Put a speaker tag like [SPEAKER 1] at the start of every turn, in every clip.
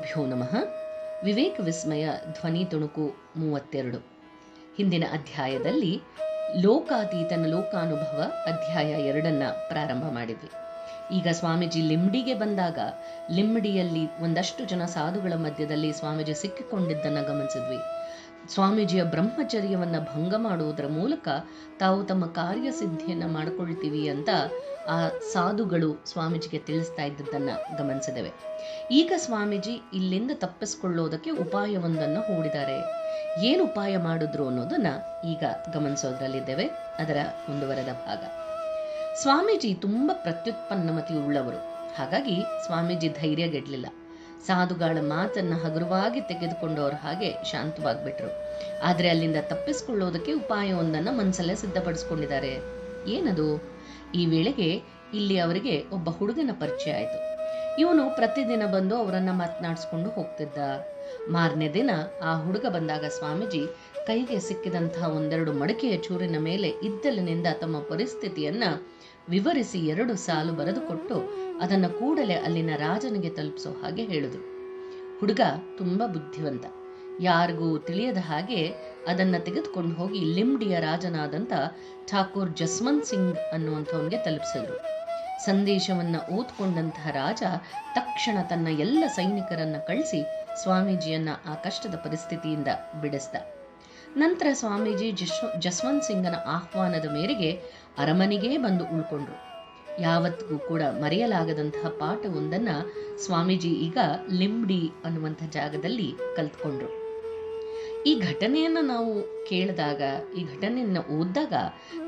[SPEAKER 1] ಗುರುಭ್ಯೋ ನಮಃ. ವಿವೇಕ ವಿಸ್ಮಯ ಧ್ವನಿ ತುಣುಕು ಮೂವತ್ತೆರಡು. ಹಿಂದಿನ ಅಧ್ಯಾಯದಲ್ಲಿ ಲೋಕಾತೀತನ ಲೋಕಾನುಭವ ಅಧ್ಯಾಯ ಎರಡನ್ನ ಪ್ರಾರಂಭ ಮಾಡಿದ್ವಿ. ಈಗ ಸ್ವಾಮೀಜಿ ಲಿಂಬಡಿಗೆ ಬಂದಾಗ ಲಿಂಬಡಿಯಲ್ಲಿ ಒಂದಷ್ಟು ಜನ ಸಾಧುಗಳ ಮಧ್ಯದಲ್ಲಿ ಸ್ವಾಮೀಜಿ ಸಿಕ್ಕಿಕೊಂಡಿದ್ದನ್ನ ಗಮನಿಸಿದ್ವಿ. ಸ್ವಾಮೀಜಿಯ ಬ್ರಹ್ಮಚರ್ಯವನ್ನು ಭಂಗ ಮಾಡುವುದರ ಮೂಲಕ ತಾವು ತಮ್ಮ ಕಾರ್ಯಸಿದ್ಧಿಯನ್ನು ಮಾಡಿಕೊಳ್ತೀವಿ ಅಂತ ಆ ಸಾಧುಗಳು ಸ್ವಾಮೀಜಿಗೆ ತಿಳಿಸ್ತಾ ಇದ್ದದ್ದನ್ನು ಗಮನಿಸಿದೆವೆ ಈಗ ಸ್ವಾಮೀಜಿ ಇಲ್ಲಿಂದ ತಪ್ಪಿಸ್ಕೊಳ್ಳೋದಕ್ಕೆ ಉಪಾಯವೊಂದನ್ನು ಹೂಡಿದ್ದಾರೆ. ಏನು ಉಪಾಯ ಮಾಡಿದ್ರು ಅನ್ನೋದನ್ನ ಈಗ ಗಮನಿಸೋದ್ರಲ್ಲಿದ್ದೇವೆ. ಅದರ ಮುಂದುವರೆದ ಭಾಗ. ಸ್ವಾಮೀಜಿ ತುಂಬಾ ಪ್ರತ್ಯುತ್ಪನ್ನಮತಿ ಉಳ್ಳವರು ಹಾಗಾಗಿ ಸ್ವಾಮೀಜಿ ಧೈರ್ಯಗೆಡ್ಲಿಲ್ಲ. ಸಾಧುಗಳ ಮಾತನ್ನ ಹಗುರವಾಗಿ ತೆಗೆದುಕೊಂಡವರ ಹಾಗೆ ಶಾಂತವಾಗ್ಬಿಟ್ರು. ಆದ್ರೆ ಅಲ್ಲಿಂದ ತಪ್ಪಿಸ್ಕೊಳ್ಳೋದಕ್ಕೆ ಉಪಾಯವೊಂದನ್ನ ಮನಸ್ಸಲ್ಲೇ ಸಿದ್ಧಪಡಿಸ್ಕೊಂಡಿದ್ದಾರೆ. ಏನದು? ಈ ವೇಳೆಗೆ ಇಲ್ಲಿ ಅವರಿಗೆ ಒಬ್ಬ ಹುಡುಗನ ಪರಿಚಯ ಆಯಿತು. ಇವನು ಪ್ರತಿದಿನ ಬಂದು ಅವರನ್ನ ಮಾತನಾಡಿಸ್ಕೊಂಡು ಹೋಗ್ತಿದ್ದ. ಮಾರನೇ ದಿನ ಆ ಹುಡುಗ ಬಂದಾಗ ಸ್ವಾಮೀಜಿ, ಕೈಗೆ ಸಿಕ್ಕಿದಂತಹ ಒಂದೆರಡು ಮಡಕೆಯ ಚೂರಿನ ಮೇಲೆ ಇದ್ದಲಿನಿಂದ ತಮ್ಮ ಪರಿಸ್ಥಿತಿಯನ್ನ ವಿವರಿಸಿ ಎರಡು ಸಾಲು ಬರೆದುಕೊಟ್ಟು ಅದನ್ನ ಕೂಡಲೇ ಅಲ್ಲಿನ ರಾಜನಿಗೆ ತಲುಪಿಸೋ ಹಾಗೆ ಹೇಳಿದ್ರು. ಹುಡುಗ ತುಂಬಾ ಬುದ್ಧಿವಂತ. ಯಾರಿಗೂ ತಿಳಿಯದ ಹಾಗೆ ಅದನ್ನ ತೆಗೆದುಕೊಂಡು ಹೋಗಿ ಲಿಂಬ್ಡಿಯ ರಾಜನಾದಂತ ಠಾಕೂರ್ ಜಸ್ವಂತ್ ಸಿಂಗ್ ಅನ್ನುವಂಥವನಿಗೆ ತಲುಪಿಸಿದ್ರು. ಸಂದೇಶವನ್ನ ಓದ್ಕೊಂಡಂತಹ ರಾಜ ತಕ್ಷಣ ತನ್ನ ಎಲ್ಲ ಸೈನಿಕರನ್ನ ಕಳಿಸಿ ಸ್ವಾಮೀಜಿಯನ್ನ ಆ ಕಷ್ಟದ ಪರಿಸ್ಥಿತಿಯಿಂದ ಬಿಡಿಸ್ದ. ನಂತರ ಸ್ವಾಮೀಜಿ ಜಶ್ ಜಸ್ವಂತ್ ಸಿಂಗನ ಆಹ್ವಾನದ ಮೇರೆಗೆ ಅರಮನೆಗೇ ಬಂದು ಉಳ್ಕೊಂಡ್ರು. ಯಾವತ್ತಿಗೂ ಕೂಡ ಮರೆಯಲಾಗದಂತಹ ಪಾಠವೊಂದನ್ನ ಸ್ವಾಮೀಜಿ ಈಗ ಲಿಂಬ್ಡಿ ಅನ್ನುವಂಥ ಜಾಗದಲ್ಲಿ ಕಲ್ತ್ಕೊಂಡ್ರು. ಈ ಘಟನೆಯನ್ನ ನಾವು ಕೇಳಿದಾಗ, ಈ ಘಟನೆಯನ್ನ ಓದಿದಾಗ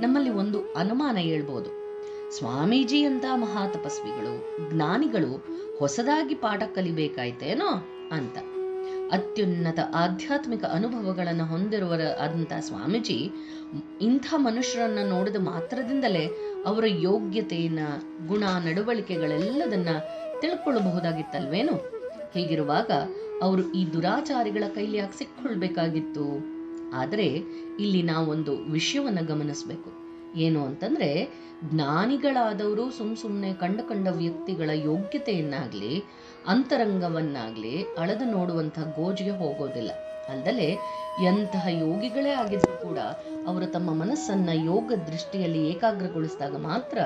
[SPEAKER 1] ನಮ್ಮಲ್ಲಿ ಒಂದು ಅನುಮಾನ ಹೇಳ್ಬೋದು. ಸ್ವಾಮೀಜಿ ಅಂತ ಮಹಾ ತಪಸ್ವಿಗಳು ಜ್ಞಾನಿಗಳು ಹೊಸದಾಗಿ ಪಾಠ ಕಲಿಬೇಕಾಯ್ತೇನೋ ಅಂತ. ಅತ್ಯುನ್ನತ ಆಧ್ಯಾತ್ಮಿಕ ಅನುಭವಗಳನ್ನು ಹೊಂದಿರುವರ ಆದಂಥ ಸ್ವಾಮೀಜಿ ಇಂಥ ಮನುಷ್ಯರನ್ನ ನೋಡಿದ ಮಾತ್ರದಿಂದಲೇ ಅವರ ಯೋಗ್ಯತೆಯನ್ನ, ಗುಣ, ನಡವಳಿಕೆಗಳೆಲ್ಲದನ್ನ ತಿಳ್ಕೊಳ್ಳಬಹುದಾಗಿತ್ತಲ್ವೇನು? ಹೀಗಿರುವಾಗ ಅವರು ಈ ದುರಾಚಾರಿಗಳ ಕೈಲಿ ಯಾಕೆ ಸಿಕ್ಕೊಳ್ಬೇಕಾಗಿತ್ತು. ಆದರೆ ಇಲ್ಲಿ ನಾವೊಂದು ವಿಷಯವನ್ನು ಗಮನಿಸಬೇಕು. ಏನು ಅಂತಂದ್ರೆ, ಜ್ಞಾನಿಗಳಾದವರು ಸುಮ್ ಸುಮ್ಮನೆ ಕಂಡ ಕಂಡ ವ್ಯಕ್ತಿಗಳ ಯೋಗ್ಯತೆಯನ್ನಾಗಲಿ, ಅಂತರಂಗವನ್ನಾಗಲಿ ಅಳೆದು ನೋಡುವಂಥ ಗೋಜಿಗೆ ಹೋಗೋದಿಲ್ಲ. ಅಲ್ಲದೆ ಎಂತಹ ಯೋಗಿಗಳೇ ಆಗಿದ್ರು ಕೂಡ ಅವರು ತಮ್ಮ ಮನಸ್ಸನ್ನ ಯೋಗ ದೃಷ್ಟಿಯಲ್ಲಿ ಏಕಾಗ್ರಗೊಳಿಸಿದಾಗ ಮಾತ್ರ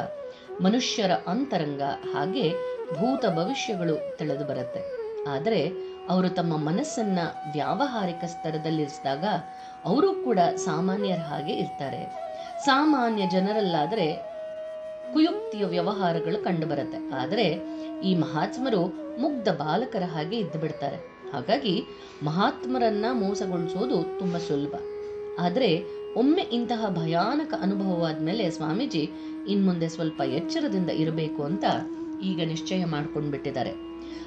[SPEAKER 1] ಮನುಷ್ಯರ ಅಂತರಂಗ ಹಾಗೆ ಭೂತ ಭವಿಷ್ಯಗಳು ತಿಳಿದು ಬರುತ್ತೆ. ಆದರೆ, ಅವರು ತಮ್ಮ ಮನಸ್ಸನ್ನ ವ್ಯಾವಹಾರಿಕ ಸ್ತರದಲ್ಲಿರಿಸಿದಾಗ, ಅವರು ಕೂಡ ಸಾಮಾನ್ಯರ ಹಾಗೆ ಇರ್ತಾರೆ. ಸಾಮಾನ್ಯ ಜನರಲ್ಲಾದರೆ ಕುಯುಕ್ತಿಯ ವ್ಯವಹಾರಗಳು ಕಂಡುಬರುತ್ತೆ. ಆದರೆ ಈ ಮಹಾತ್ಮರು ಮುಗ್ಧ ಬಾಲಕರ ಹಾಗೆ ಇದ್ದು ಬಿಡ್ತಾರೆ. ಹಾಗಾಗಿ ಮಹಾತ್ಮರನ್ನ ಮೋಸಗೊಳಿಸೋದು ತುಂಬಾ ಸುಲಭ. ಆದರೆ ಒಮ್ಮೆ ಇಂತಹ ಭಯಾನಕ ಅನುಭವವಾದ ಮೇಲೆ ಸ್ವಾಮೀಜಿ ಇನ್ಮುಂದೆ ಸ್ವಲ್ಪ ಎಚ್ಚರದಿಂದ ಇರಬೇಕು ಅಂತ ಈಗ ನಿಶ್ಚಯ ಮಾಡ್ಕೊಂಡು ಬಿಟ್ಟಿದ್ದಾರೆ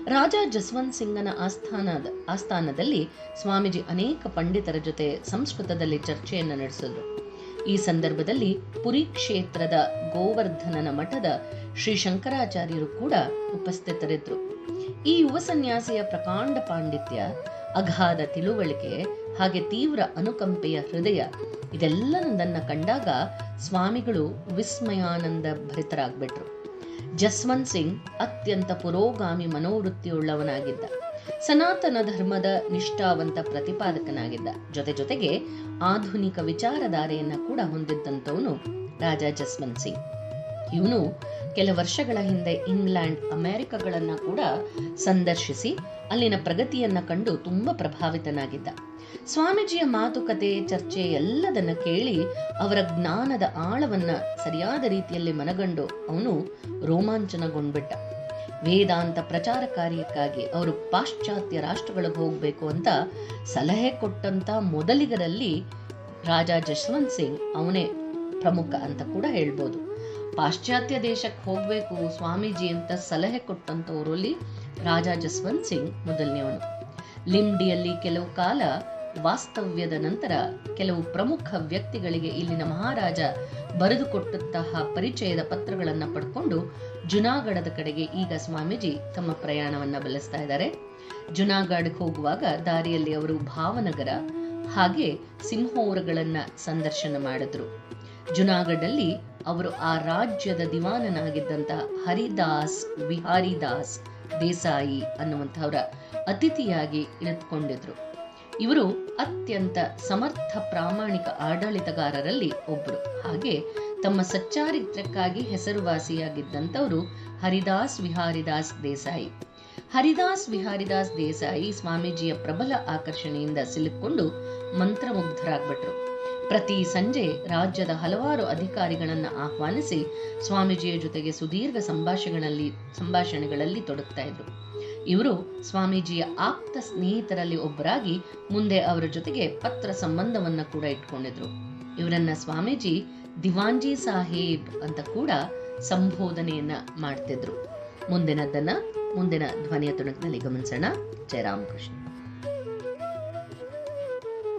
[SPEAKER 1] ರಾಜ ಜಸ್ವಂತ್ ಸಿಂಗನ ಆಸ್ಥಾನದ, ಆಸ್ಥಾನದಲ್ಲಿ ಸ್ವಾಮೀಜಿ ಅನೇಕ ಪಂಡಿತರ ಜೊತೆ ಸಂಸ್ಕೃತದಲ್ಲಿ ಚರ್ಚೆಯನ್ನು ನಡೆಸಿದ್ರು. ಈ ಸಂದರ್ಭದಲ್ಲಿ ಪುರಿ ಕ್ಷೇತ್ರದ ಗೋವರ್ಧನನ ಮಠದ ಶ್ರೀ ಶಂಕರಾಚಾರ್ಯರು ಕೂಡ ಉಪಸ್ಥಿತರಿದ್ದರು. ಈ ಯುವ ಸನ್ಯಾಸಿಯ ಪ್ರಕಾಂಡ ಪಾಂಡಿತ್ಯ, ಅಗಾಧ ತಿಳುವಳಿಕೆ ಹಾಗೆ ತೀವ್ರ ಅನುಕಂಪೆಯ ಹೃದಯ ಇದೆಲ್ಲನದನ್ನ ಕಂಡಾಗ ಸ್ವಾಮಿಗಳು ವಿಸ್ಮಯಾನಂದ ಭರಿತರಾಗ್ಬಿಟ್ರು. ಜಸ್ವಂತ್ ಸಿಂಗ್ ಅತ್ಯಂತ ಪುರೋಗಾಮಿ ಮನೋವೃತ್ತಿಯುಳ್ಳವನಾಗಿದ್ದ. ಸನಾತನ ಧರ್ಮದ ನಿಷ್ಠಾವಂತ ಪ್ರತಿಪಾದಕನಾಗಿದ್ದ. ಜೊತೆ ಜೊತೆಗೆ ಆಧುನಿಕ ವಿಚಾರಧಾರೆಯನ್ನ ಕೂಡ ಹೊಂದಿದ್ದಂಥವನು ರಾಜ ಜಸ್ವಂತ್ ಸಿಂಗ್. ಇವನು ಕೆಲ ವರ್ಷಗಳ ಹಿಂದೆ ಇಂಗ್ಲೆಂಡ್, ಅಮೆರಿಕಗಳನ್ನ ಕೂಡ ಸಂದರ್ಶಿಸಿ ಅಲ್ಲಿನ ಪ್ರಗತಿಯನ್ನ ಕಂಡು ತುಂಬಾ ಪ್ರಭಾವಿತನಾಗಿದ್ದ. ಸ್ವಾಮೀಜಿಯ ಮಾತುಕತೆ, ಚರ್ಚೆ ಎಲ್ಲದನ್ನ ಕೇಳಿ ಅವರ ಜ್ಞಾನದ ಆಳವನ್ನ ಸರಿಯಾದ ರೀತಿಯಲ್ಲಿ ಮನಗಂಡು ಅವನು ರೋಮಾಂಚನಗೊಂಡ್ಬಿಟ್ಟ. ವೇದಾಂತ ಪ್ರಚಾರ ಕಾರ್ಯಕ್ಕಾಗಿ ಅವರು ಪಾಶ್ಚಾತ್ಯ ರಾಷ್ಟ್ರಗಳಿಗೆ ಹೋಗಬೇಕು ಅಂತ ಸಲಹೆ ಕೊಟ್ಟಂತ ಮೊದಲಿಗರಲ್ಲಿ ರಾಜ ಜಸ್ವಂತ್ ಸಿಂಗ್ ಅವನೇ ಪ್ರಮುಖ ಅಂತ ಕೂಡ ಹೇಳ್ಬೋದು. ಪಾಶ್ಚಾತ್ಯ ದೇಶಕ್ಕೆ ಹೋಗ್ಬೇಕು ಸ್ವಾಮೀಜಿ ಅಂತ ಸಲಹೆ ಕೊಟ್ಟಂತವರಲ್ಲಿ ರಾಜಾ ಜಸ್ವಂತ್ ಸಿಂಗ್ ಮೊದಲನೆಯವನು ಲಿಮ್ಡಿಯಲ್ಲಿ ಕೆಲವು ಕಾಲ ವಾಸ್ತವ್ಯದ ನಂತರ ಕೆಲವು ಪ್ರಮುಖ ವ್ಯಕ್ತಿಗಳಿಗೆ ಇಲ್ಲಿನ ಮಹಾರಾಜ ಬರೆದುಕೊಟ್ಟಂತಹ ಪರಿಚಯದ ಪತ್ರಗಳನ್ನು ಪಡ್ಕೊಂಡು ಜುನಾಗಢದ ಕಡೆಗೆ ಈಗ ಸ್ವಾಮೀಜಿ ತಮ್ಮ ಪ್ರಯಾಣವನ್ನ ಬೆಳೆಸ್ತಾ ಇದ್ದಾರೆ. ಜುನಾಗಢಕ್ಕೆ ಹೋಗುವಾಗ ದಾರಿಯಲ್ಲಿ ಅವರು ಭಾವನಗರ ಹಾಗೆ ಸಿಂಹೋರಗಳನ್ನ ಸಂದರ್ಶನ ಮಾಡಿದ್ರು. ಜುನಾಗಢಲ್ಲಿ ಅವರು ಆ ರಾಜ್ಯದ ದಿವಾನನಾಗಿದ್ದಂಥ ಹರಿದಾಸ್, ವಿಹಾರಿದಾಸ್ ದೇಸಾಯಿ ಅನ್ನುವಂಥವರ ಅತಿಥಿಯಾಗಿ ಇಳಿದುಕೊಂಡಿದ್ರು. ಇವರು ಅತ್ಯಂತ ಸಮರ್ಥ ಪ್ರಾಮಾಣಿಕ ಆಡಳಿತಗಾರರಲ್ಲಿ ಒಬ್ಬರು ಹಾಗೆ ತಮ್ಮ ಸಚ್ಚಾರಿತ್ರ್ಯಕ್ಕಾಗಿ ಹೆಸರುವಾಸಿಯಾಗಿದ್ದಂಥವರು ಹರಿದಾಸ್ ವಿಹಾರಿದಾಸ್ ದೇಸಾಯಿ. ಹರಿದಾಸ್ ವಿಹಾರಿದಾಸ್ ದೇಸಾಯಿ ಸ್ವಾಮೀಜಿಯ ಪ್ರಬಲ ಆಕರ್ಷಣೆಯಿಂದ ಸಿಲುಕೊಂಡು ಮಂತ್ರಮುಗ್ಧರಾಗ್ಬಿಟ್ರು. ಪ್ರತಿ ಸಂಜೆ ರಾಜ್ಯದ ಹಲವಾರು ಅಧಿಕಾರಿಗಳನ್ನ ಆಹ್ವಾನಿಸಿ ಸ್ವಾಮೀಜಿಯ ಜೊತೆಗೆ ಸುದೀರ್ಘ ಸಂಭಾಷಣೆಗಳಲ್ಲಿ ಸಂಭಾಷಣೆಗಳಲ್ಲಿ ತೊಡಗ್ತಾ ಇದ್ರು. ಇವರು ಸ್ವಾಮೀಜಿಯ ಆಪ್ತ ಸ್ನೇಹಿತರಲ್ಲಿ ಒಬ್ಬರಾಗಿ ಮುಂದೆ ಅವರ ಜೊತೆಗೆ ಪತ್ರ ಸಂಬಂಧವನ್ನ ಕೂಡ ಇಟ್ಕೊಂಡಿದ್ರು. ಇವರನ್ನ ಸ್ವಾಮೀಜಿ ದಿವಾಂಜಿ ಸಾಹೇಬ್ ಅಂತ ಕೂಡ ಸಂಬೋಧನೆಯನ್ನ ಮಾಡ್ತಿದ್ರು. ಮುಂದಿನದನ್ನ ಮುಂದಿನ ಧ್ವನಿಯ ತುಣುಕಿನಲ್ಲಿ ಗಮನಿಸೋಣ. ಜಯರಾಮಕೃಷ್ಣ.